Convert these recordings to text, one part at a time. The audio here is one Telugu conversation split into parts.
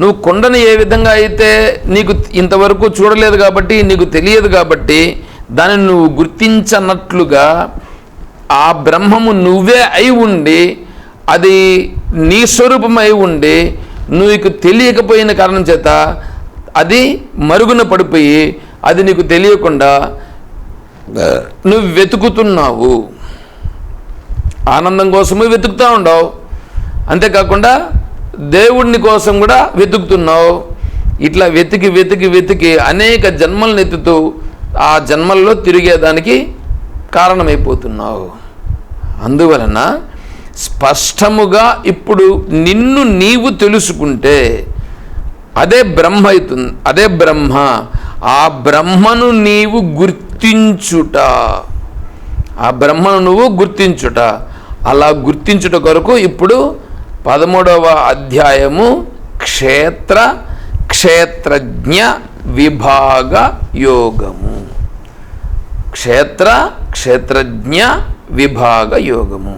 నువ్వు కొండను ఏ విధంగా అయితే నీకు ఇంతవరకు చూడలేదు కాబట్టి నీకు తెలియదు కాబట్టి దానిని నువ్వు గుర్తించనట్లుగా ఆ బ్రహ్మము నువ్వే అయి ఉండి అది నీ స్వరూపమై ఉండి నీకు తెలియకపోయిన కారణం చేత అది మరుగున పడిపోయి అది నీకు తెలియకుండా నువ్వు వెతుకుతున్నావు. ఆనందం కోసము వెతుకుతూ ఉండవు. అంతేకాకుండా దేవుడిని కోసం కూడా వెతుకుతున్నావు. ఇట్లా వెతికి వెతికి వెతికి అనేక జన్మలను ఎత్తుతూ ఆ జన్మల్లో తిరిగేదానికి కారణమైపోతున్నావు. అందువలన స్పష్టముగా ఇప్పుడు నిన్ను నీవు తెలుసుకుంటే అదే బ్రహ్మ అవుతుంది అదే బ్రహ్మ. ఆ బ్రహ్మను నీవు గుర్తించుట ఆ బ్రహ్మను నువ్వు గుర్తించుట. అలా గుర్తించుట కొరకు ఇప్పుడు పదమూడవ అధ్యాయము క్షేత్ర క్షేత్రజ్ఞ విభాగ యోగము. క్షేత్ర క్షేత్రజ్ఞ విభాగ యోగము.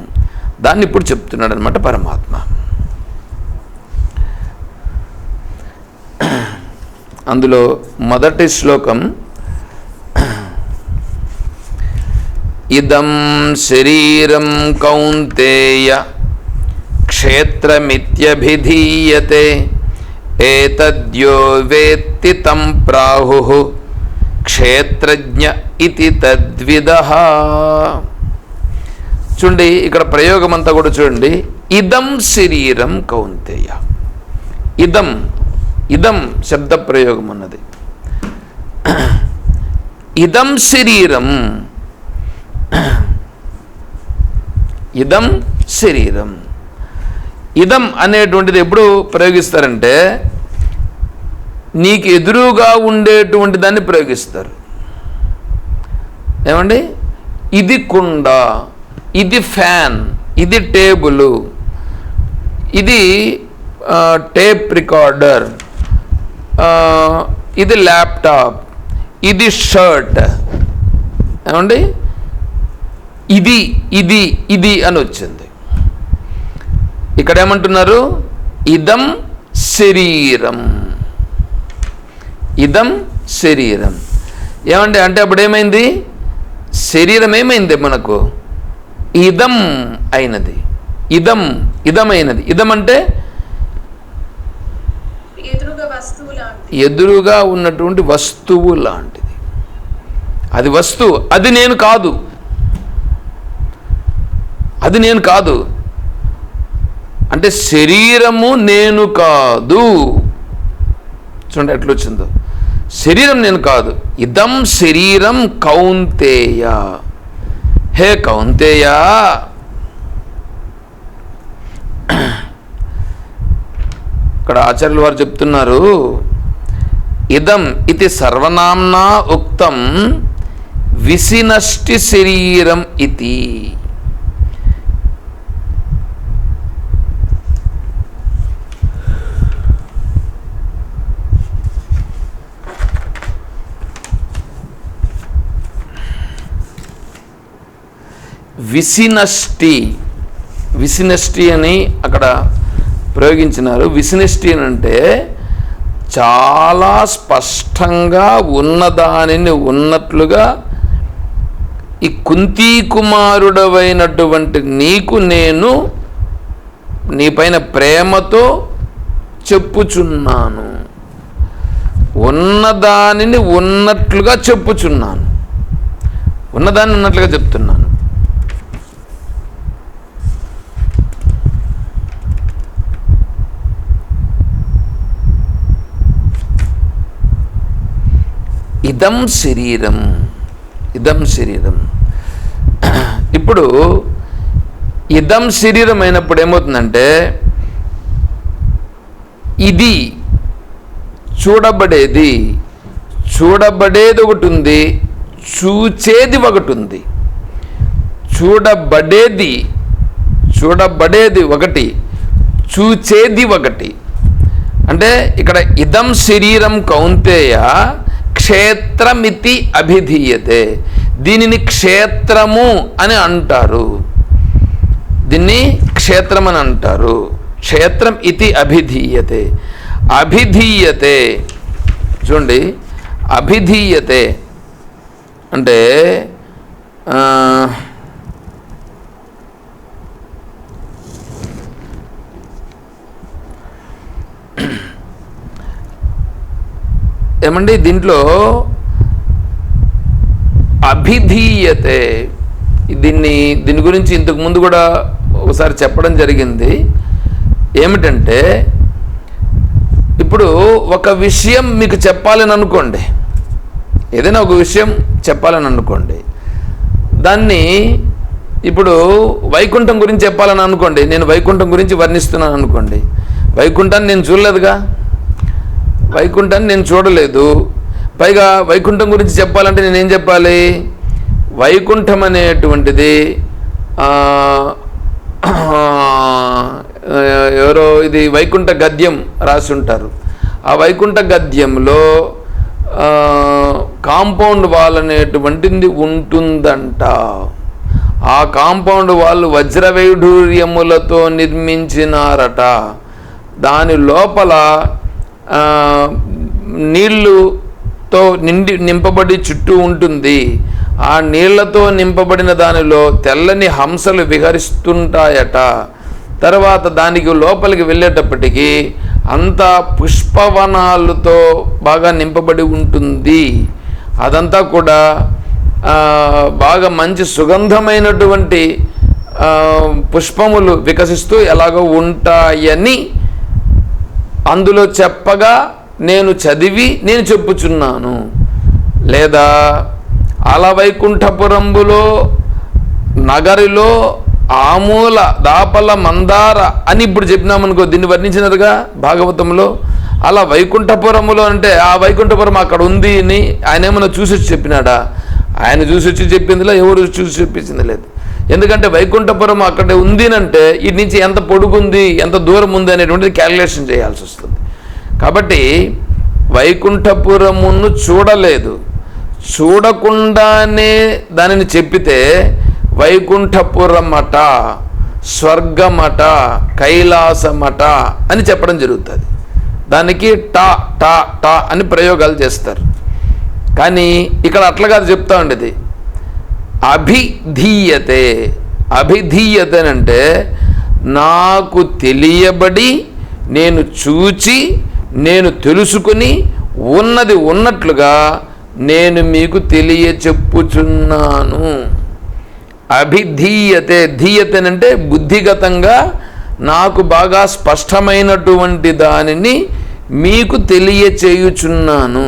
దాన్ని ఇప్పుడు చెప్తున్నాడు అనమాట పరమాత్మ. అందులో మొదటి శ్లోకం ఇదం శరీరం కౌంతేయ క్షేత్రమిత్యభిధీయతే. ఏతద్యో వేత్తి తం ప్రాహు. క్షేత్రజ్ఞ ఇది తద్విద. చూడండి ఇక్కడ ప్రయోగం అంతా కూడా చూడండి. ఇదం శరీరం కౌంతేయ. ఇదం ఇదం శబ్ద ప్రయోగం అన్నది. ఇదం శరీరం. ఇదం శరీరం. ఇదం అనేటువంటిది ఎప్పుడు ప్రయోగిస్తారంటే నీకు ఎదురుగా ఉండేటువంటి దాన్ని ప్రయోగిస్తారు. ఏమండి? ఇది కుండ ఇది ఫ్యాన్ ఇది టేబుల్ ఇది టేప్ రికార్డర్ ఇది ల్యాప్టాప్ ఇది షర్ట్. ఏమండి? ఇది ఇది ఇది అని వచ్చింది. ఇక్కడ ఏమంటున్నారు ఇదం శరీరం. ఇదం శరీరం. ఏమండి అంటే అప్పుడు ఏమైంది శరీరం ఏమైంది మనకు? ఇదం అయినది. ఇదం ఇదమైనది. ఇదం అంటే ఎదురుగా ఉన్నటువంటి వస్తువు లాంటిది. అది వస్తువు. అది నేను కాదు. అది నేను కాదు. అంటే శరీరము నేను కాదు. చూడండి ఎట్లా వచ్చిందో శరీరం నేను కాదు. ఇదం శరీరం కౌంతేయ. హే కౌంతేయ! ఇక్కడ ఆచార్యుల వారు చెప్తున్నారు ఇదం ఇది సర్వనామ్నా ఉక్తం విసినష్టి శరీరం ఇది విసినష్టి. విసినష్టి అని అక్కడ ప్రయోగించినారు. విసినష్టి అని అంటే చాలా స్పష్టంగా ఉన్నదానిని ఉన్నట్లుగా ఈ కుంతీ కుమారుడవైనటువంటి నీకు నేను నీపైన ప్రేమతో చెప్పుచున్నాను. ఉన్నదానిని ఉన్నట్లుగా చెప్పుచున్నాను. ఉన్నదాన్ని ఉన్నట్లుగా చెప్తున్నాను. ఇదం శరీరం. ఇదం శరీరం. ఇప్పుడు ఇదం శరీరం అయినప్పుడు ఏమవుతుందంటే ఇది చూడబడేది చూడబడేది ఒకటి ఉంది చూచేది ఒకటి ఉంది. చూడబడేది చూడబడేది ఒకటి చూచేది ఒకటి. అంటే ఇక్కడ ఇదం శరీరం కౌంతేయ క్షేత్రమితి అభిధీయతే. దీనిని క్షేత్రము అని అంటారు. దీన్ని క్షేత్రం అని అంటారు క్షేత్రం ఇది అభిధీయతే. అభిధీయతే. చూడండి. అభిధీయతే. అంటే ఏమండి దీంట్లో అభిధీయతే. దీన్ని దీని గురించి ఇంతకు ముందు కూడా ఒకసారి చెప్పడం జరిగింది. ఏమిటంటే ఇప్పుడు ఒక విషయం మీకు చెప్పాలని అనుకోండి. ఏదైనా ఒక విషయం చెప్పాలని అనుకోండి. దాన్ని ఇప్పుడు వైకుంఠం గురించి చెప్పాలని అనుకోండి. నేను వైకుంఠం గురించి వర్ణిస్తున్నాను అనుకోండి. వైకుంఠాన్ని నేను చూడలేదుగా? వైకుంఠాన్ని నేను చూడలేదు. పైగా వైకుంఠం గురించి చెప్పాలంటే నేనేం చెప్పాలి? వైకుంఠం అనేటువంటిది ఎవరో ఇది వైకుంఠ గద్యం రాసి ఉంటారు. ఆ వైకుంఠ గద్యంలో కాంపౌండ్ వాల్ అనేటువంటిది ఉంటుందంట. ఆ కాంపౌండ్ వాళ్ళు వజ్రవైఢూర్యములతో నిర్మించినారట. దాని లోపల నీళ్ళుతో నిండి నింపబడి చుట్టూ ఉంటుంది. ఆ నీళ్ళతో నింపబడిన దానిలో తెల్లని హంసలు విహరిస్తుంటాయట. తర్వాత దానికి లోపలికి వెళ్ళేటప్పటికీ అంతా పుష్పవనాలతో బాగా నింపబడి ఉంటుంది. అదంతా కూడా బాగా మంచి సుగంధమైనటువంటి పుష్పములు వికసిస్తూ ఎలాగో ఉంటాయని అందులో చెప్పగా నేను చదివి నేను చెప్పుచున్నాను. లేదా అలవైకుంఠపురంబులో నగరిలో ఆమూల దాపల మందార అని ఇప్పుడు చెప్పినామనుకో దీన్ని వర్ణించినదిగా భాగవతంలో? అలా వైకుంఠపురములో అంటే ఆ వైకుంఠపురం అక్కడ ఉంది అని ఆయన ఏమైనా చూసి వచ్చి చెప్పినాడా? ఆయన చూసి వచ్చి చెప్పిందిలా ఎవరు చూసి చెప్పించింది లేదు. ఎందుకంటే వైకుంఠపురం అక్కడ ఉంది అంటే ఇటు నుంచి ఎంత పొడుగుంది ఎంత దూరం ఉంది అనేటువంటిది క్యాలిక్యులేషన్ చేయాల్సి వస్తుంది. కాబట్టి వైకుంఠపురమును చూడలేదు. చూడకుండానే దానిని చెప్పితే వైకుంఠపురమట స్వర్గమట కైలాసమట అని చెప్పడం జరుగుతుంది. దానికి టా టా టా అని ప్రయోగాలు చేస్తారు. కానీ ఇక్కడ అట్లా కాదు చెప్తా ఉండేది. అభిధీయతే. అభిధీయతే అంటే నాకు తెలియబడి నేను చూచి నేను తెలుసుకుని ఉన్నది ఉన్నట్లుగా నేను మీకు తెలియ చెప్పుచున్నాను అభిధీయతే. ధీయతనంటే బుద్ధిగతంగా నాకు బాగా స్పష్టమైనటువంటి దానిని మీకు తెలియచేయుచున్నాను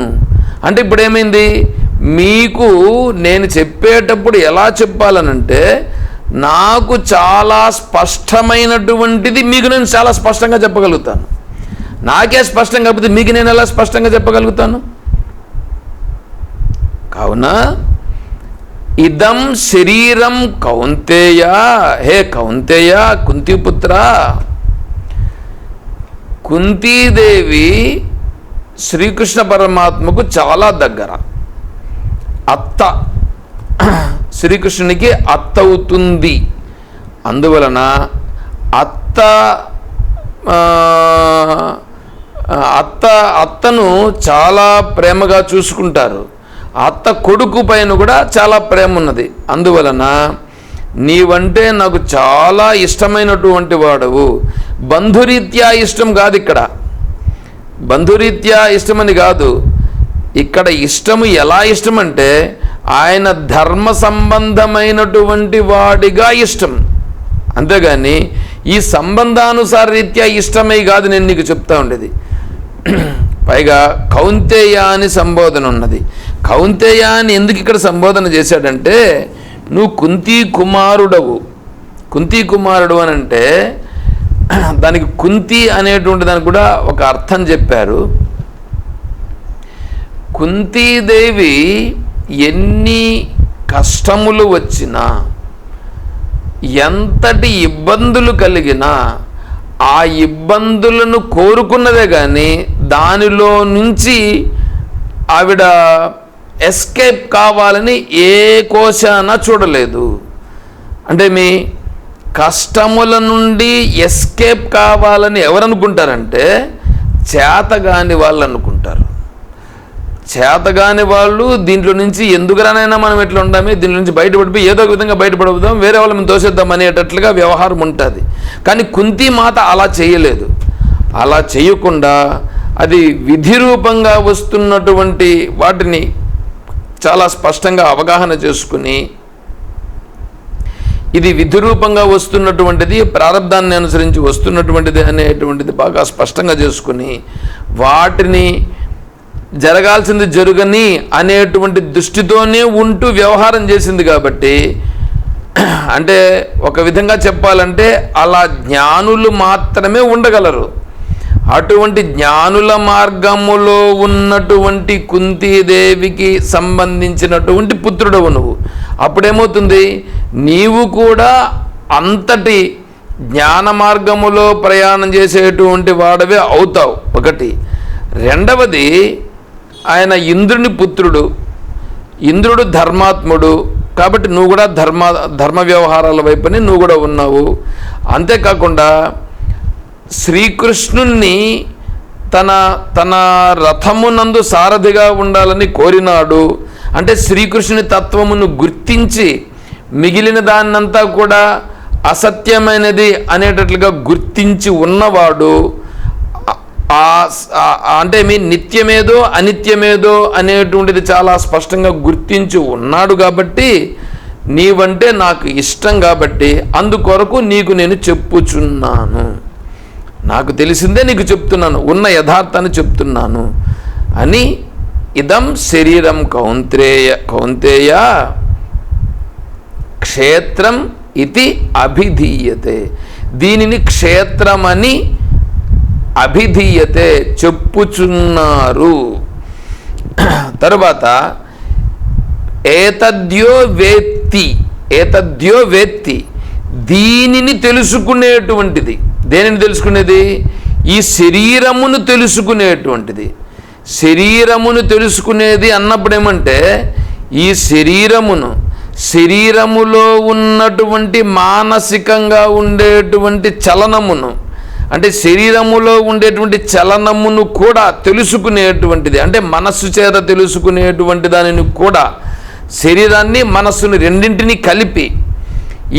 అంటే ఇప్పుడేమైంది? మీకు నేను చెప్పేటప్పుడు ఎలా చెప్పాలనంటే నాకు చాలా స్పష్టమైనటువంటిది మీకు నేను చాలా స్పష్టంగా చెప్పగలుగుతాను. నాకే స్పష్టం కాకపోతే మీకు నేను ఎలా స్పష్టంగా చెప్పగలుగుతాను? కావున ఇదం శరీరం కౌంతేయ హే కౌంతేయ కుంతిపుత్ర. కుంతీదేవి శ్రీకృష్ణ పరమాత్మకు చాలా దగ్గర. అత్త. శ్రీకృష్ణునికి అత్త అవుతుంది అందువలన అత్త అత్త అత్తను చాలా ప్రేమగా చూసుకుంటారు. అత్త కొడుకు పైన కూడా చాలా ప్రేమ ఉన్నది అందువలన నీవంటే నాకు చాలా ఇష్టమైనటువంటి వాడవు. బంధురీత్యా ఇష్టం కాదు ఇక్కడ. బంధురీత్యా ఇష్టమని కాదు. ఇక్కడ ఇష్టము ఎలా ఇష్టం అంటే ఆయన ధర్మ సంబంధమైనటువంటి వాడిగా ఇష్టం. అంతేగాని ఈ సంబంధానుసార రీత్యా ఇష్టమై కాదు నేను నీకు చెప్తా ఉండేది. పైగా కౌంతేయ అని సంబోధన ఉన్నది. కౌంతేయ అని ఎందుకు ఇక్కడ సంబోధన చేశాడంటే నువ్వు కుంతీ కుమారుడవు. కుంతీ కుమారుడు అని అంటే దానికి కుంతి అనేటువంటి దానికి కూడా ఒక అర్థం చెప్పారు. కుంతీదేవి ఎన్ని కష్టములు వచ్చినా ఎంతటి ఇబ్బందులు కలిగినా ఆ ఇబ్బందులను కోరుకున్నదే కానీ దానిలో నుంచి ఆవిడ ఎస్కేప్ కావాలని ఏ కోశాన చూడలేదు. అంటే మీ కష్టముల నుండి ఎస్కేప్ కావాలని ఎవరనుకుంటారంటే చేతగాని వాళ్ళు అనుకుంటారు చేతగాని వాళ్ళు దీంట్లో నుంచి ఎందుకురానైనా మనం ఎట్లా ఉండామే దీంట్లో నుంచి బయటపడిపోయి ఏదో ఒక విధంగా బయటపడదాం వేరే వాళ్ళు మేము తోసేద్దాం అనేటట్లుగా వ్యవహారం ఉంటుంది. కానీ కుంతి మాత అలా చేయలేదు. అలా చేయకుండా అది విధి రూపంగా వస్తున్నటువంటి వాటిని చాలా స్పష్టంగా అవగాహన చేసుకుని ఇది విధి రూపంగా వస్తున్నటువంటిది ప్రారంధాన్ని అనుసరించి వస్తున్నటువంటిది అనేటువంటిది బాగా స్పష్టంగా చేసుకుని వాటిని జరగాల్సింది జరుగని అనేటువంటి దృష్టితోనే ఉంటూ వ్యవహారం చేసింది కాబట్టి అంటే ఒక విధంగా చెప్పాలంటే అలా జ్ఞానులు మాత్రమే ఉండగలరు. అటువంటి జ్ఞానుల మార్గములో ఉన్నటువంటి కుంతీదేవికి సంబంధించినటువంటి పుత్రుడవు నువ్వు. అప్పుడేమవుతుంది? నీవు కూడా అంతటి జ్ఞాన మార్గములో ప్రయాణం చేసేటువంటి వాడవే అవుతావు. ఒకటి. రెండవది ఆయన ఇంద్రుని పుత్రుడు ఇంద్రుడు ధర్మాత్ముడు కాబట్టి నువ్వు కూడా ధర్మ ధర్మ వ్యవహారాల వైపుని నువ్వు కూడా ఉన్నావు. అంతేకాకుండా శ్రీకృష్ణుణ్ణి తన తన రథమునందు సారథిగా ఉండాలని కోరినాడు. అంటే శ్రీకృష్ణుని తత్వమును గుర్తించి మిగిలిన దాన్నంతా కూడా అసత్యమైనది అనేటట్లుగా గుర్తించి ఉన్నవాడు. అంటే మీ నిత్యమేదో అనిత్యమేదో అనేటువంటిది చాలా స్పష్టంగా గుర్తించి ఉన్నాడు కాబట్టి నీవంటే నాకు ఇష్టం కాబట్టి అందుకొరకు నీకు నేను చెప్పుచున్నాను. నాకు తెలిసిందే నీకు చెప్తున్నాను ఉన్న యథార్థాన్ని చెప్తున్నాను అని ఇదం శరీరం కౌంత్రేయ కౌంతేయ క్షేత్రం ఇది అభిధీయతే. దీనిని క్షేత్రమని అభిధీయతే చెప్పుచున్నారు. తరువాత ఏతద్యో వేత్తి ఏతద్యో వేత్తి దీనిని తెలుసుకునేటువంటిది. దేనిని తెలుసుకునేది? ఈ శరీరమును తెలుసుకునేటువంటిది. శరీరమును తెలుసుకునేది అన్నప్పుడు ఏమంటే ఈ శరీరమును శరీరములో ఉన్నటువంటి మానసికంగా ఉండేటువంటి చలనమును అంటే శరీరములో ఉండేటువంటి చలనమును కూడా తెలుసుకునేటువంటిది. అంటే మనస్సు చేత తెలుసుకునేటువంటి దానిని కూడా శరీరాన్ని మనస్సుని రెండింటిని కలిపి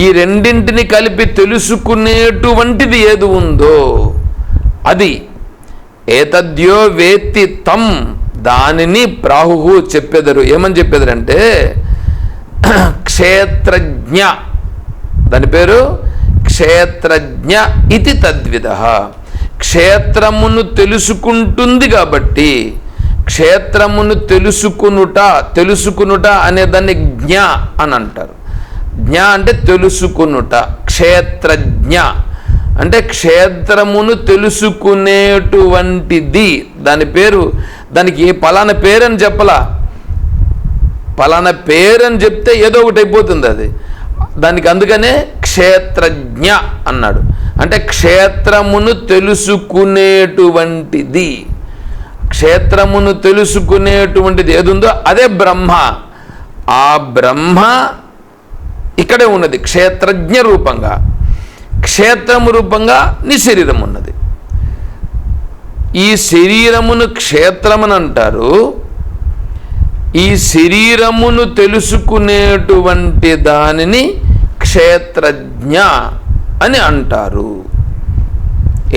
ఈ రెండింటిని కలిపి తెలుసుకునేటువంటిది ఏది ఉందో అది ఏతద్యో వేత్తి తమ్ దానిని ప్రాహు చెప్పెదరు. ఏమని చెప్పేదరంటే క్షేత్రజ్ఞ. దాని పేరు క్షేత్రజ్ఞ ఇది తద్విధ. క్షేత్రమును తెలుసుకుంటుంది కాబట్టి క్షేత్రమును తెలుసుకునుట తెలుసుకునుట అనే దాన్ని జ్ఞ అని అంటారు జ్ఞ అంటే తెలుసుకునుట క్షేత్రజ్ఞ. అంటే క్షేత్రమును తెలుసుకునేటువంటిది. దాని పేరు దానికి ఏ పలానా పేరని చెప్పలా? పలానా పేరని చెప్తే ఏదో ఒకటి అయిపోతుంది అది. దానికి అందుకనే క్షేత్రజ్ఞ అన్నాడు. అంటే క్షేత్రమును తెలుసుకునేటువంటిది. క్షేత్రమును తెలుసుకునేటువంటిది ఏది అదే బ్రహ్మ. ఆ బ్రహ్మ ఇక్కడే ఉన్నది క్షేత్రజ్ఞ రూపంగా. క్షేత్రము రూపంగా నీ శరీరం ఉన్నది. ఈ శరీరమును క్షేత్రమని అంటారు ఈ శరీరమును తెలుసుకునేటువంటి దానిని క్షేత్రజ్ఞ అని అంటారు.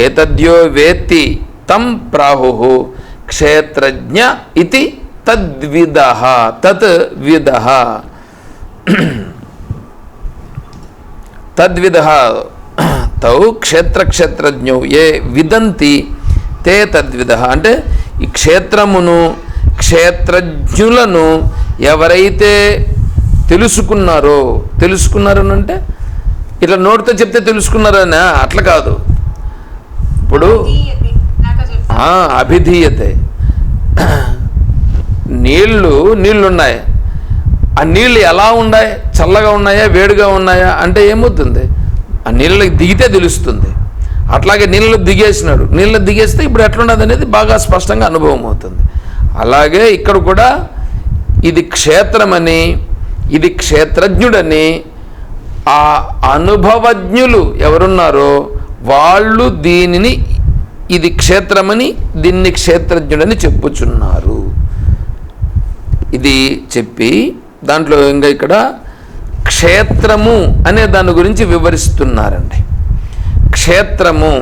ఏతద్యో వేత్తి తం ప్రాహు క్షేత్రజ్ఞ ఇది తద్విద తత్ విద తద్విద తౌ క్షేత్రక్షేత్రజ్ఞౌ ఏ విదంతి తే తద్విద. అంటే ఈ క్షేత్రమును క్షేత్రజ్ఞులను ఎవరైతే తెలుసుకున్నారో తెలుసుకున్నారు అంటే ఇట్లా నోటితో చెప్తే తెలుసుకున్నారనా అట్లా కాదు. ఇప్పుడు అభిధీయతే నీళ్ళు నీళ్ళు ఉన్నాయి ఆ నీళ్ళు ఎలా ఉన్నాయి? చల్లగా ఉన్నాయా? వేడిగా ఉన్నాయా? అంటే ఏమవుతుంది? ఆ నీళ్ళకి దిగితే తెలుస్తుంది. అట్లాగే నీళ్ళు దిగేసినాడు. నీళ్ళు దిగేస్తే ఇప్పుడు ఎట్లున్నది అనేది బాగా స్పష్టంగా అనుభవం అవుతుంది. అలాగే ఇక్కడ కూడా ఇది క్షేత్రమని ఇది క్షేత్రజ్ఞుడని ఆ అనుభవజ్ఞులు ఎవరున్నారో వాళ్ళు దీనిని ఇది క్షేత్రమని దీన్ని క్షేత్రజ్ఞుడని చెప్పుచున్నారు. ఇది చెప్పి దాంట్లో ఇంకా ఇక్కడ క్షేత్రము అనే దాని గురించి వివరిస్తున్నారండి. క్షేత్రము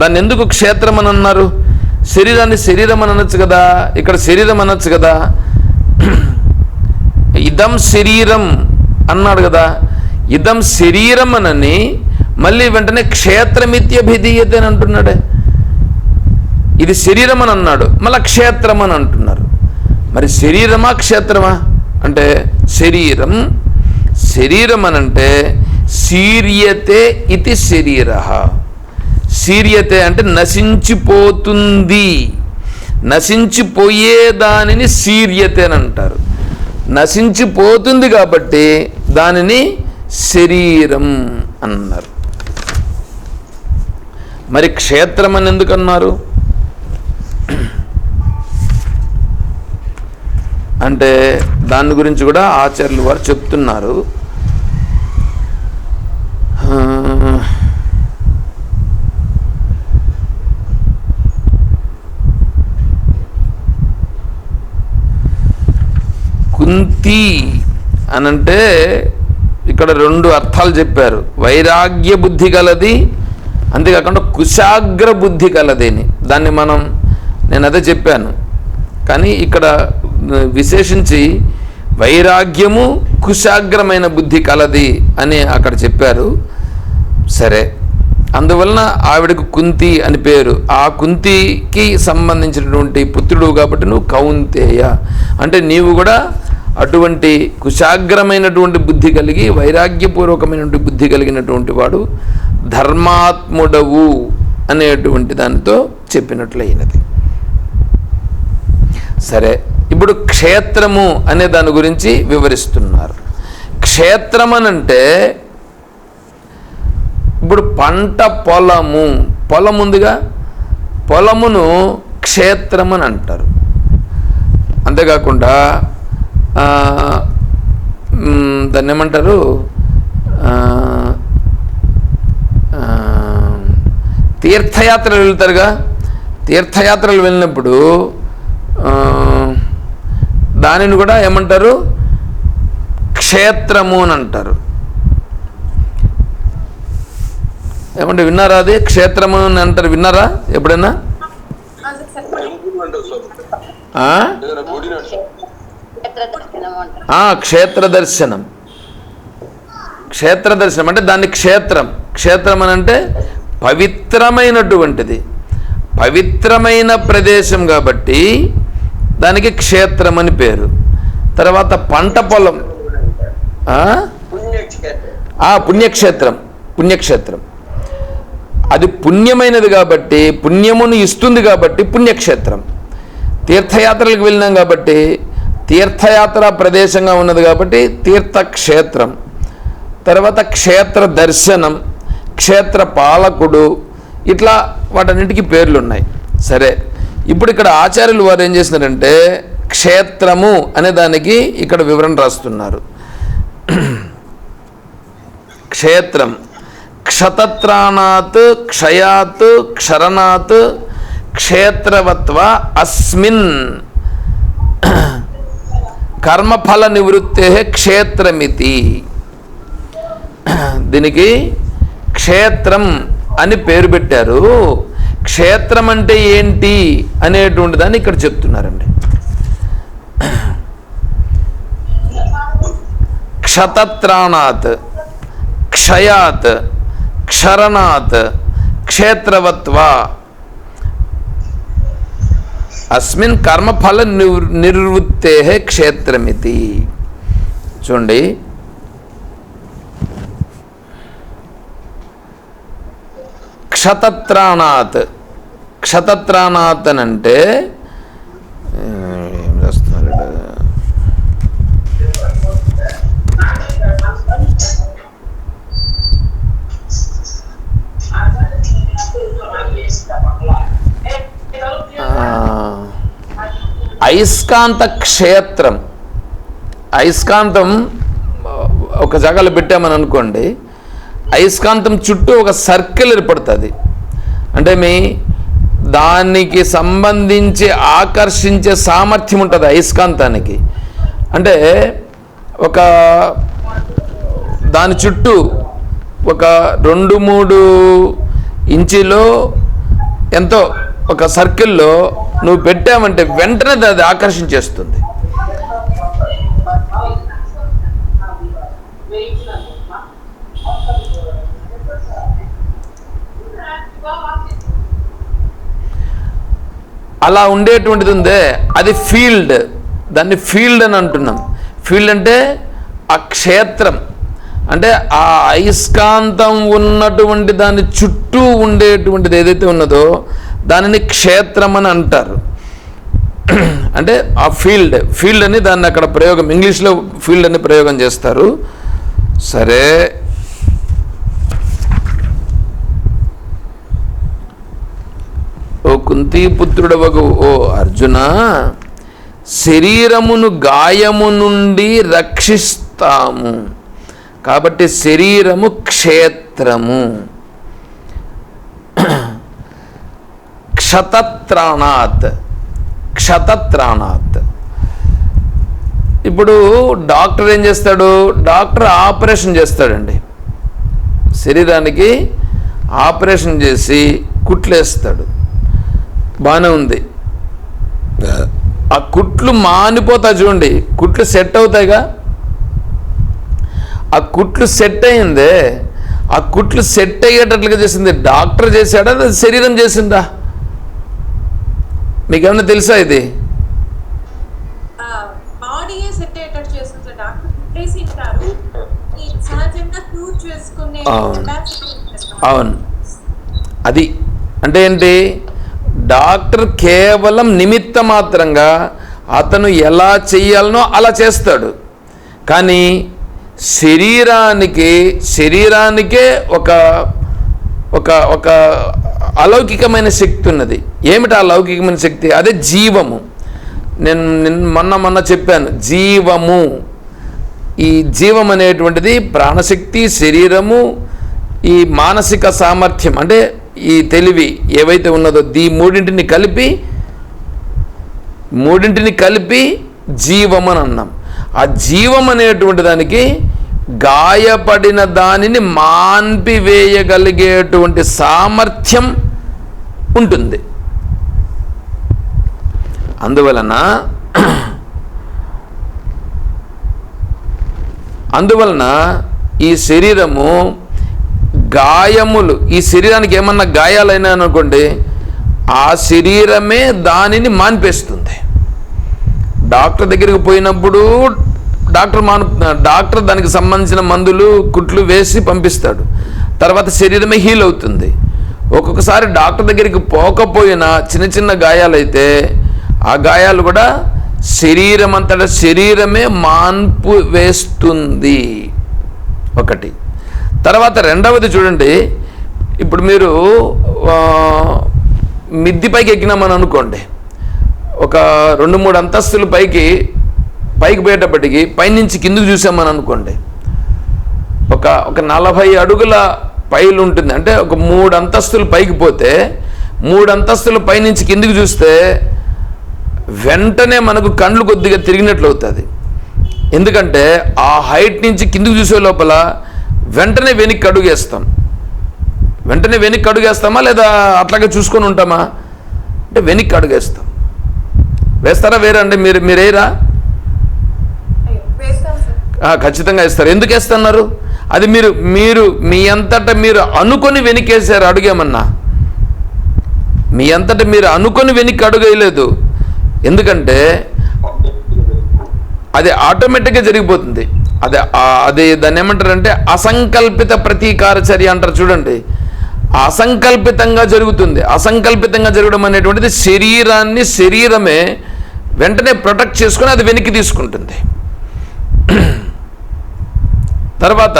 దాన్ని ఎందుకు క్షేత్రం అని అన్నారు? శరీరాన్ని శరీరం అని అనొచ్చు కదా ఇక్కడ శరీరం అనొచ్చు కదా. ఇదం శరీరం అన్నాడు కదా. ఇదం శరీరం అనని మళ్ళీ వెంటనే క్షేత్రమిత్యభిధీయత అని అంటున్నాడే. ఇది శరీరం అని అన్నాడు. మళ్ళీ క్షేత్రం అని అంటున్నారు. మరి శరీరమా క్షేత్రమా? అంటే శరీరం. శరీరం అని అంటే ఇది శరీర. సీర్యతే అంటే నశించిపోతుంది. నశించిపోయే దానిని శీర్యతే అని అంటారు. నశించిపోతుంది కాబట్టి దానిని శరీరం అన్నారు. మరి క్షేత్రం అని ఎందుకన్నారు అంటే దాని గురించి కూడా ఆచార్యులు వారు చెప్తున్నారు ఆ, ముక్తి అనంటే ఇక్కడ రెండు అర్థాలు చెప్పారు. వైరాగ్య బుద్ధి కలది అంతేకాకుండా కుశాగ్ర బుద్ధి కలదేని. దాన్ని మనం నేను అదే చెప్పాను. కానీ ఇక్కడ విశేషించి వైరాగ్యము కుశాగ్రమైన బుద్ధి కలది అని అక్కడ చెప్పారు. సరే. అందువలన ఆవిడకు కుంతి అని పేరు. ఆ కుంతికి సంబంధించినటువంటి పుత్రుడు కాబట్టి నువ్వు కౌంతేయ. అంటే నీవు కూడా అటువంటి కుశాగ్రమైనటువంటి బుద్ధి కలిగి వైరాగ్యపూర్వకమైనటువంటి బుద్ధి కలిగినటువంటి వాడు ధర్మాత్ముడవు అనేటువంటి దానితో చెప్పినట్లయినది. సరే ఇప్పుడు క్షేత్రము అనే దాని గురించి వివరిస్తున్నారు. క్షేత్రం అనంటే ఇప్పుడు పంట పొలము పొలం ఉందిగా పొలమును క్షేత్రం అని అంటారు అంతేకాకుండా దాన్ని ఏమంటారు? తీర్థయాత్రలు వెళ్తారుగా. తీర్థయాత్రలు వెళ్ళినప్పుడు దానిని కూడా ఏమంటారు? క్షేత్రము అని అంటారు. ఏమంటే విన్నారా అది? క్షేత్రము అని అంటారు. విన్నారా? ఎప్పుడైనా? క్షేత్ర దర్శనం క్షేత్ర దర్శనం అంటే దాన్ని క్షేత్రం. క్షేత్రం అని అంటే పవిత్రమైనటువంటిది. పవిత్రమైన ప్రదేశం కాబట్టి దానికి క్షేత్రం అని పేరు. తర్వాత పంట పొలం. పుణ్యక్షేత్రం. పుణ్యక్షేత్రం. అది పుణ్యమైనది కాబట్టి పుణ్యమును ఇస్తుంది కాబట్టి పుణ్యక్షేత్రం. తీర్థయాత్రలకు వెళ్ళినాం కాబట్టి తీర్థయాత్ర ప్రదేశంగా ఉన్నది కాబట్టి తీర్థక్షేత్రం. తర్వాత క్షేత్ర దర్శనం క్షేత్ర పాలకుడు ఇట్లా వాటన్నిటికీ పేర్లు ఉన్నాయి సరే ఇప్పుడు ఇక్కడ ఆచార్యులు వారు ఏం చేసినారంటే క్షేత్రము అనే దానికి ఇక్కడ వివరణ రాస్తున్నారు. క్షేత్రం. క్షతత్రాణాత్ క్షయాత్ క్షరణాత్ క్షేత్రవత్వ అస్మిన్. కర్మఫల నివృత్తే క్షేత్రమితి. దీనికి క్షేత్రం అని పేరు పెట్టారు. క్షేత్రం అంటే ఏంటి అనేటువంటి దాన్ని ఇక్కడ చెప్తున్నారండి. క్షతత్రాణాత్ క్షయాత్ క్షరణాత్ క్షేత్రవత్వ అస్మిన్ కర్మఫల నిర్వృత్తే క్షేత్రమితి. చూడండి. క్షతత్రాణాత్. క్షతత్రాణాత్ అని అంటే ఆ, ఏం రాస్తున్నారు ఈడ? ఆ, అయస్కాంత క్షేత్రం. అయస్కాంతం ఒక జగలు పెట్టామని అనుకోండి అయస్కాంతం చుట్టూ ఒక సర్కిల్ ఏర్పడుతుంది. అంటే మీ దానికి సంబంధించి ఆకర్షించే సామర్థ్యం ఉంటుంది అయస్కాంతానికి అంటే ఒక దాని చుట్టూ ఒక రెండు మూడు ఇంచీలో ఎంతో ఒక సర్కిల్లో నువ్వు పెట్టావంటే వెంటనే అది ఆకర్షించేస్తుంది. అలా ఉండేటువంటిది ఉందే. అది ఫీల్డ్. దాన్ని ఫీల్డ్ అని అంటున్నాం. ఫీల్డ్ అంటే ఆ క్షేత్రం. అంటే ఆ అయస్కాంతం ఉన్నటువంటి దాని చుట్టూ ఉండేటువంటిది ఏదైతే ఉన్నదో దానిని క్షేత్రం అని అంటారు. అంటే ఆ ఫీల్డ్ ఫీల్డ్ అని దాన్ని అక్కడ ప్రయోగం ఇంగ్లీష్లో ఫీల్డ్ అని ప్రయోగం చేస్తారు. సరే. ఓ కుంతీపుత్రుడవగు ఓ అర్జున శరీరమును గాయము నుండి రక్షిస్తాము. కాబట్టి శరీరము క్షేత్రము. క్షతత్రాణాత్. క్షతత్రాణాత్. ఇప్పుడు డాక్టర్ ఏం చేస్తాడు? డాక్టర్ ఆపరేషన్ చేస్తాడండి. శరీరానికి ఆపరేషన్ చేసి కుట్లేస్తాడు. బాగానే ఉంది. ఆ. కుట్లు మానిపోతాయి చూడండి. కుట్లు సెట్ అవుతాయిగా? ఆ కుట్లు సెట్ అయిందే ఆ కుట్లు సెట్ అయ్యేటట్లుగా చేసింది డాక్టర్ చేశాడా? శరీరం చేసిందా మీకేమన్నా తెలుసా ఇది బాడీయే సెట్ అయ్యేటట్టు చేస్తుంది సార్ డాక్టర్ కుట్టేసి ఉంటారు ఈ సహజంగా క్యూర్ చేసుకునే అవును. అది అంటే ఏంటి? డాక్టర్ కేవలం నిమిత్త మాత్రంగా అతను ఎలా చెయ్యాలనో అలా చేస్తాడు. కానీ శరీరానికి శరీరానికే ఒక ఒక ఒక అలౌకికమైన శక్తి ఉన్నది. ఏమిటి ఆ అలౌకికమైన శక్తి? అదే జీవము. నేను మొన్న మొన్న చెప్పాను జీవము. ఈ జీవం అనేటువంటిది ప్రాణశక్తి శరీరము ఈ మానసిక సామర్థ్యం. అంటే ఈ తెలివి ఏవైతే ఉన్నదో ఈ మూడింటిని కలిపి మూడింటిని కలిపి జీవం అని అన్నాం. ఆ జీవం అనేటువంటి దానికి గాయపడిన దానిని మాన్పివేయగలిగేటువంటి సామర్థ్యం ఉంటుంది. అందువలన అందువలన ఈ శరీరము గాయములు ఈ శరీరానికి ఏమన్నా గాయాలైనా అనుకోండి ఆ శరీరమే దానిని మాన్పేస్తుంది. డాక్టర్ దగ్గరికి పోయినప్పుడు డాక్టర్ మాను డాక్టర్ దానికి సంబంధించిన మందులు కుట్లు వేసి పంపిస్తాడు. తర్వాత శరీరమే హీల్ అవుతుంది. ఒక్కొక్కసారి డాక్టర్ దగ్గరికి పోకపోయినా చిన్న చిన్న గాయాలైతే ఆ గాయాలు కూడా శరీరం అంతటా శరీరమే మాన్పు వేస్తుంది. ఒకటి. తర్వాత రెండవది చూడండి. ఇప్పుడు మీరు మిద్ది పైకి ఎక్కినామని అనుకోండి. ఒక రెండు మూడు అంతస్తులు పైకి పైకి పోయేటప్పటికి పైనుంచి కిందకు చూసామని అనుకోండి. ఒక ఒక నలభై అడుగుల పైలు ఉంటుంది. అంటే ఒక మూడు అంతస్తులు పైకి పోతే మూడు అంతస్తుల పైనుంచి కిందికి చూస్తే వెంటనే మనకు కండ్లు కొద్దిగా తిరిగినట్లు అవుతుంది. ఎందుకంటే ఆ హైట్ నుంచి కిందికి చూసే లోపల వెంటనే వెనక్కి అడుగేస్తాం. వెంటనే వెనక్కి అడుగేస్తామా లేదా అట్లాగే చూసుకొని ఉంటామా? అంటే వెనక్కి అడుగేస్తాం. వేస్తారా వేరే అంటే మీరు మీరేరా ఖచ్చితంగా ఇస్తారు ఎందుకు వేస్తున్నారు? అది మీరు మీరు మీ అంతటా మీరు అనుకొని వెనకేసారు అడుగేమన్నా? మీ అంతటా మీరు అనుకొని వెనక్కి అడుగేయలేదు. ఎందుకంటే అది ఆటోమేటిక్గా జరిగిపోతుంది. అది అది దాన్ని ఏమంటారంటే అసంకల్పిత ప్రతీకార చర్య అంటారు చూడండి. అసంకల్పితంగా జరుగుతుంది. అసంకల్పితంగా జరగడం అనేటువంటిది శరీరాన్ని శరీరమే వెంటనే ప్రొటెక్ట్ చేసుకొని అది వెనక్కి తీసుకుంటుంది. తర్వాత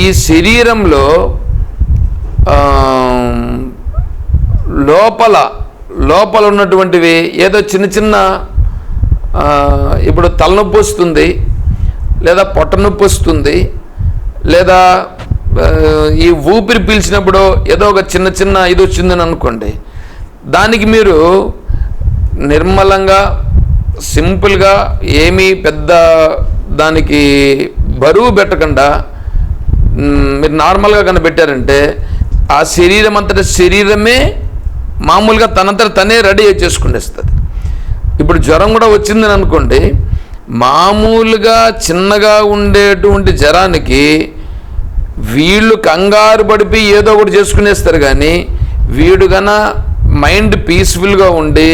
ఈ శరీరంలో లోపల లోపల ఉన్నటువంటివి ఏదో చిన్న చిన్న ఇప్పుడు తలనొప్పి వస్తుంది లేదా పొట్ట నొప్పి వస్తుంది లేదా ఈ ఊపిరి పీల్చినప్పుడు ఏదో ఒక చిన్న చిన్న ఇది వచ్చిందని అనుకోండి దానికి మీరు నిర్మలంగా సింపుల్గా ఏమీ పెద్ద దానికి బరువు పెట్టకుండా మీరు నార్మల్గా కనిపెట్టారంటే ఆ శరీరం అంతటి శరీరమే మామూలుగా తనంతట తనే రెడీ చేసుకునేస్తుంది. ఇప్పుడు జ్వరం కూడా వచ్చిందని అనుకోండి మామూలుగా చిన్నగా ఉండేటువంటి జ్వరానికి వీళ్ళు కంగారు పడిపి ఏదో ఒకటి చేసుకునేస్తారు కానీ వీడు గన మైండ్ పీస్ఫుల్గా ఉండి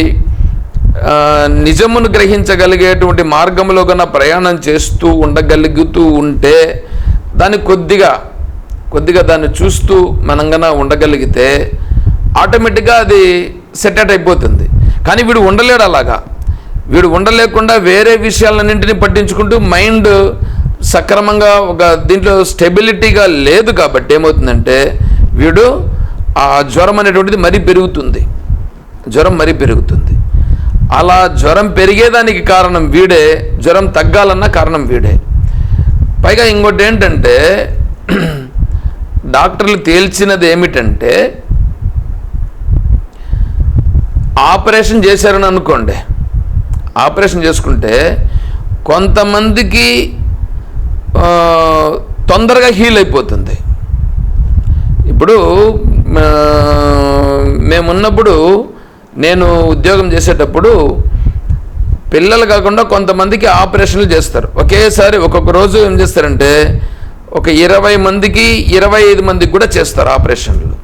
నిజమును గ్రహించగలిగేటువంటి మార్గంలో కన్నా ప్రయాణం చేస్తూ ఉండగలుగుతూ ఉంటే దాన్ని కొద్దిగా కొద్దిగా దాన్ని చూస్తూ మనంగా ఉండగలిగితే ఆటోమేటిక్గా అది సెటట్ అయిపోతుంది. కానీ వీడు ఉండలేడు అలాగా. వీడు ఉండలేకుండా వేరే విషయాలన్నింటినీ పట్టించుకుంటూ మైండ్ సక్రమంగా ఒక దీంట్లో స్టెబిలిటీగా లేదు కాబట్టి ఏమవుతుందంటే వీడు ఆ జ్వరం అనేటువంటిది మరీ పెరుగుతుంది. జ్వరం మరీ పెరుగుతుంది. అలా జ్వరం పెరిగేదానికి కారణం వీడే జ్వరం తగ్గాలన్న కారణం వీడే. పైగా ఇంకోటి ఏంటంటే డాక్టర్లు తేల్చినది ఏమిటంటే ఆపరేషన్ చేశారని అనుకోండి. ఆపరేషన్ చేసుకుంటే కొంతమందికి తొందరగా హీల్ అయిపోతుంది. ఇప్పుడు మేమున్నప్పుడు నేను ఉద్యోగం చేసేటప్పుడు పిల్లలు కాకుండా కొంతమందికి ఆపరేషన్లు చేస్తారు. ఒకేసారి ఒక్కొక్క రోజు ఏం చేస్తారంటే ఒక ఇరవై మందికి ఇరవై ఐదు మందికి కూడా చేస్తారు ఆపరేషన్లు.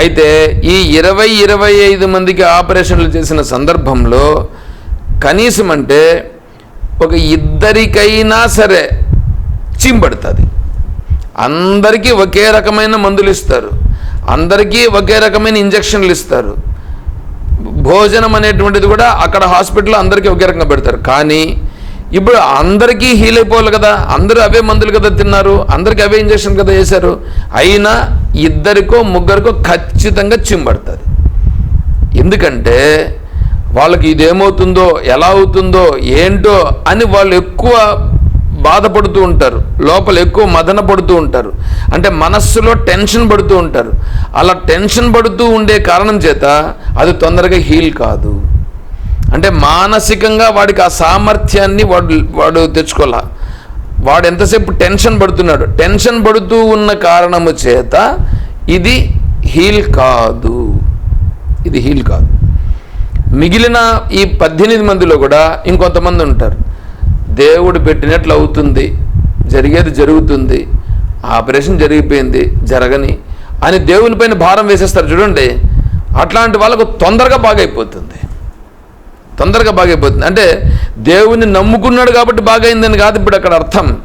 అయితే ఈ ఇరవై ఇరవై ఐదు మందికి ఆపరేషన్లు చేసిన సందర్భంలో కనీసం అంటే ఒక ఇద్దరికైనా సరే చింపడుతుంది అందరికీ ఒకే రకమైన మందులు ఇస్తారు. అందరికీ ఒకే రకమైన ఇంజక్షన్లు ఇస్తారు. భోజనం అనేటువంటిది కూడా అక్కడ హాస్పిటల్లో అందరికీ ఒకే రకంగా పెడతారు. కానీ ఇప్పుడు అందరికీ హీల్ అయిపోవాలి కదా. అందరూ అవే మందులు కదా తిన్నారు. అందరికీ అవే ఇంజక్షన్ కదా వేశారు. అయినా ఇద్దరికో ముగ్గురికో ఖచ్చితంగా చింపడుతుంది ఎందుకంటే వాళ్ళకి ఇదేమవుతుందో ఎలా అవుతుందో ఏంటో అని వాళ్ళు ఎక్కువ బాధపడుతూ ఉంటారు. లోపల ఎక్కువ మదన పడుతూ ఉంటారు. అంటే మనస్సులో టెన్షన్ పడుతూ ఉంటారు. అలా టెన్షన్ పడుతూ ఉండే కారణం చేత అది తొందరగా హీల్ కాదు. అంటే మానసికంగా వాడికి ఆ సామర్థ్యాన్ని వాడు వాడు తెచ్చుకోలే వాడు ఎంతసేపు టెన్షన్ పడుతున్నాడు? టెన్షన్ పడుతూ ఉన్న కారణము చేత ఇది హీల్ కాదు. ఇది హీల్ కాదు. మిగిలిన ఈ పద్దెనిమిది మందిలో కూడా ఇంకొంతమంది ఉంటారు. దేవుడు పెట్టినట్లు అవుతుంది. జరిగేది జరుగుతుంది. ఆపరేషన్ జరిగిపోయింది జరగని అని దేవుని పైన భారం వేసేస్తారు చూడండి. అట్లాంటి వాళ్ళకు తొందరగా బాగైపోతుంది. తొందరగా బాగైపోతుంది. అంటే దేవుని నమ్ముకున్నాడు కాబట్టి బాగైందని కాదు ఇప్పుడు అక్కడ అర్థం.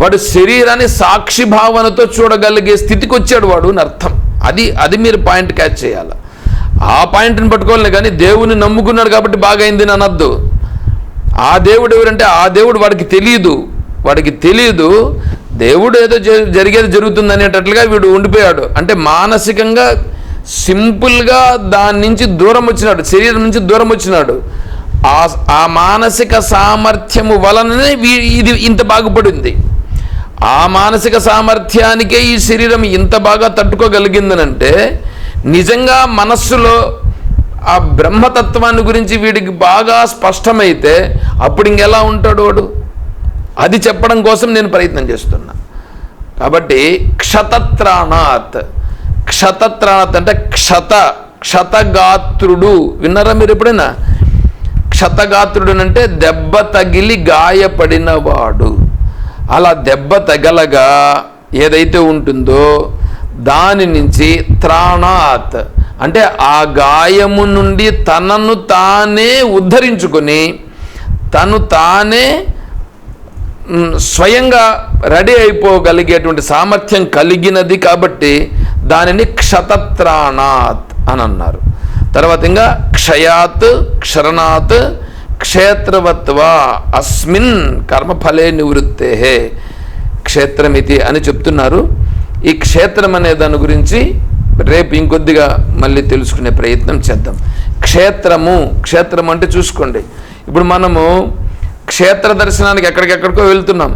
వాడు శరీరాన్ని సాక్షి భావనతో చూడగలిగే స్థితికి వచ్చాడు వాడు అని అర్థం. అది అది మీరు పాయింట్ క్యాచ్ చేయాలి. ఆ పాయింట్ని పట్టుకోవాలి కానీ దేవుని నమ్ముకున్నాడు కాబట్టి బాగైంది అని అనొద్దు. ఆ దేవుడు ఎవరంటే ఆ దేవుడు వాడికి తెలియదు వాడికి తెలియదు దేవుడు ఏదో జ- జరిగేది జరుగుతుంది అనేటట్లుగా వీడు ఉండిపోయాడు. అంటే మానసికంగా సింపుల్గా దాని నుంచి దూరం వచ్చినాడు శరీరం నుంచి దూరం వచ్చినాడు. ఆ ఆ మానసిక సామర్థ్యము వలననే వీ- ఇది ఇంత బాగుపడింది ఆ మానసిక సామర్థ్యానికే ఈ శరీరం ఇంత బాగా తట్టుకోగలిగిందనంటే నిజంగా మనస్సులో ఆ బ్రహ్మతత్వాన్ని గురించి వీడికి బాగా స్పష్టమైతే అప్పుడు ఇంకెలా ఉంటాడు వాడు? అది చెప్పడం కోసం నేను ప్రయత్నం చేస్తున్నా. కాబట్టి క్షతత్రాణాత్. క్షతత్రాణాత్ అంటే క్షత క్షతగాత్రుడు. విన్నారా మీరు ఎప్పుడైనా? క్షతగాత్రుడు అంటే దెబ్బ తగిలి గాయపడినవాడు అలా దెబ్బ తగలగా ఏదైతే ఉంటుందో దాని నుంచి త్రాణాత్. అంటే ఆ గాయము నుండి తనను తానే ఉద్ధరించుకొని తను తానే స్వయంగా రెడీ అయిపోగలిగేటువంటి సామర్థ్యం కలిగినది కాబట్టి దానిని క్షతత్రాణాత్ అని అన్నారు. తర్వాత ఇంకా క్షయాత్ క్షరణాత్ క్షేత్రవత్వ అస్మిన్ కర్మఫలే నివృత్తే క్షేత్రమితి అని చెప్తున్నారు. ఈ క్షేత్రం అనే దాని గురించి రేపు ఇంకొద్దిగా మళ్ళీ తెలుసుకునే ప్రయత్నం చేద్దాం. క్షేత్రము క్షేత్రం అంటే చూసుకోండి. ఇప్పుడు మనము క్షేత్ర దర్శనానికి ఎక్కడికెక్కడికో వెళ్తున్నాం.